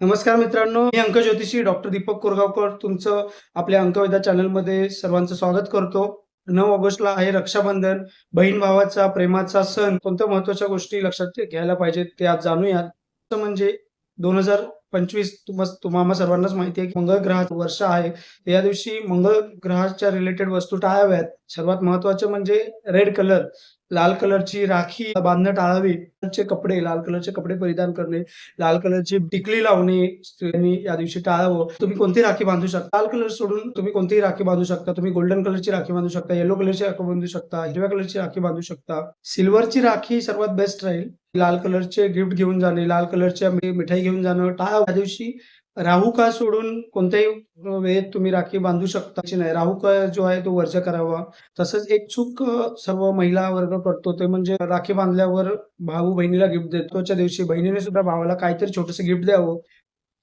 नमस्कार मित्रांनो मी अंक ज्योतिषी डॉक्टर दीपक कोरगावकर. तुमचं आपल्या अंकवेदा चॅनलमध्ये सर्वांचं स्वागत करतो. नऊ ऑगस्टला आहे रक्षाबंधन. बहीण भावाचा प्रेमाचा सण. कोणत्या महत्त्वाच्या गोष्टी लक्षात घ्यायला पाहिजेत ते आज जाणूयात. म्हणजे दोन हजार पंचवीस तुम्हाला सर्वांनाच माहिती आहे की मंगळ ग्रहाचं वर्ष आहे. या दिवशी मंगळ ग्रहाच्या रिलेटेड वस्तू टाळाव्यात. सर्वात महत्त्वाचे म्हणजे रेड कलर लाल कलरची राखी बांधणं टाळावी. चे कपडे लाल कलरचे कपडे परिधान करणे लाल कलरची टिकली लावणे स्त्रियांनी या दिवशी टाळावं. तुम्ही कोणती राखी बांधू शकता. लाल कलर सोडून तुम्ही कोणतीही राखी बांधू शकता. तुम्ही गोल्डन कलरची राखी बांधू शकता येलो कलरची राखी बांधू शकता हिरव्या कलरची राखी बांधू शकता. सिल्वरची राखी सर्वात बेस्ट राहील. लाल कलरचे गिफ्ट घेऊन जाणे लाल कलरच्या मिठाई घेऊन जाणं टाळावं. या दिवशी राहू का सोडून कोणत्याही वेळेत तुम्ही राखी बांधू शकता की नाही. राहू का जो आहे तो वर्ज करावा. तसंच एक चूक सर्व महिला वर्ग करतो ते म्हणजे राखी बांधल्यावर भाऊ बहिणीला गिफ्ट देतोच्या दिवशी बहिणीने सुद्धा भावाला काहीतरी छोटस गिफ्ट द्यावं.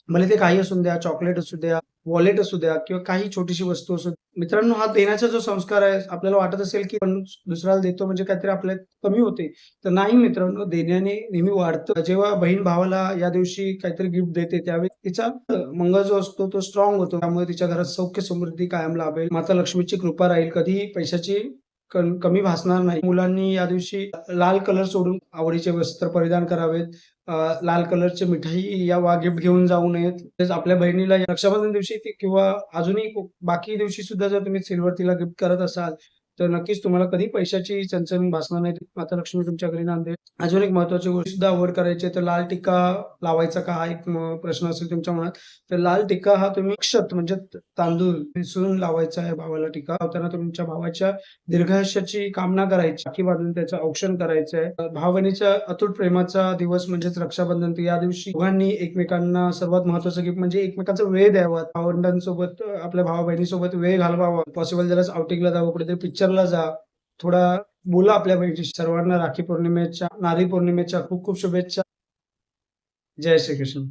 मला ते काही असू द्या चॉकलेट असू द्या वॉलेट असू द्या किंवा काही छोटीशी वस्तू असू द्या. मित्रांनो हा देण्याचा जो संस्कार आहे आपल्याला वाटत असेल की आपण दुसऱ्याला देतो म्हणजे काहीतरी आपल्यात कमी होते. तर नाही मित्रांनो देण्याने नेहमी वाढतं. जेव्हा बहीण भावाला या दिवशी काहीतरी गिफ्ट देते त्यावेळी तिचा मंगळ जो असतो तो स्ट्रॉंग होतो. त्यामुळे तिच्या घरात सौख्य समृद्धी कायम लाभेल. माता लक्ष्मीची कृपा राहील. कधीही पैशाची कमी भासणार नाही. मुलांनी या दिवशी लाल कलर सोडून आवडीचे वस्त्र परिधान करावेत. लाल कलरचे मिठाई या वा गिफ्ट घेऊन जाऊ नयेत. तसेच आपल्या बहिणीला रक्षाबंधन दिवशी किंवा अजूनही बाकी दिवशी सुद्धा जर तुम्ही सिल्वर तिला गिफ्ट करत असाल तर नक्कीच तुम्हाला कधी पैशाची चणचण भासणार नाही. माता लक्ष्मी तुमच्या घरी नांदे अजून एक महत्वाची गोष्ट सुद्धा अवॉइड करायची तर लाल टिक्का लावायचा का? हा एक प्रश्न असेल तुमच्या मनात. तर लाल टिक्का हा तुम्ही क्षत म्हणजे तांदूळ मिसळून लावायचा आहे भावाला टिक्का लावताना. तुमच्या भावाच्या दीर्घायुष्याची कामना करायची आखी बांधून त्याचं औक्षण करायचं आहे. भाव अतूट प्रेमाचा दिवस म्हणजेच रक्षाबंधन. या दिवशी दोघांनी एकमेकांना सर्वात महत्वाचं गिफ्ट म्हणजे एकमेकांचा वेळ द्यावा. भावंडांसोबत आपल्या भावा बहिणीसोबत वेळ घालवावा. पॉसिबल झाल्यास आउटिंगला जावं कुठेतरी पिक्चरला जा. थोडा बोला आपल्या पैकी सर्वांना राखी पौर्णिमेच्या नारी पौर्णिमेच्या खूप खूप शुभेच्छा. जय श्री कृष्ण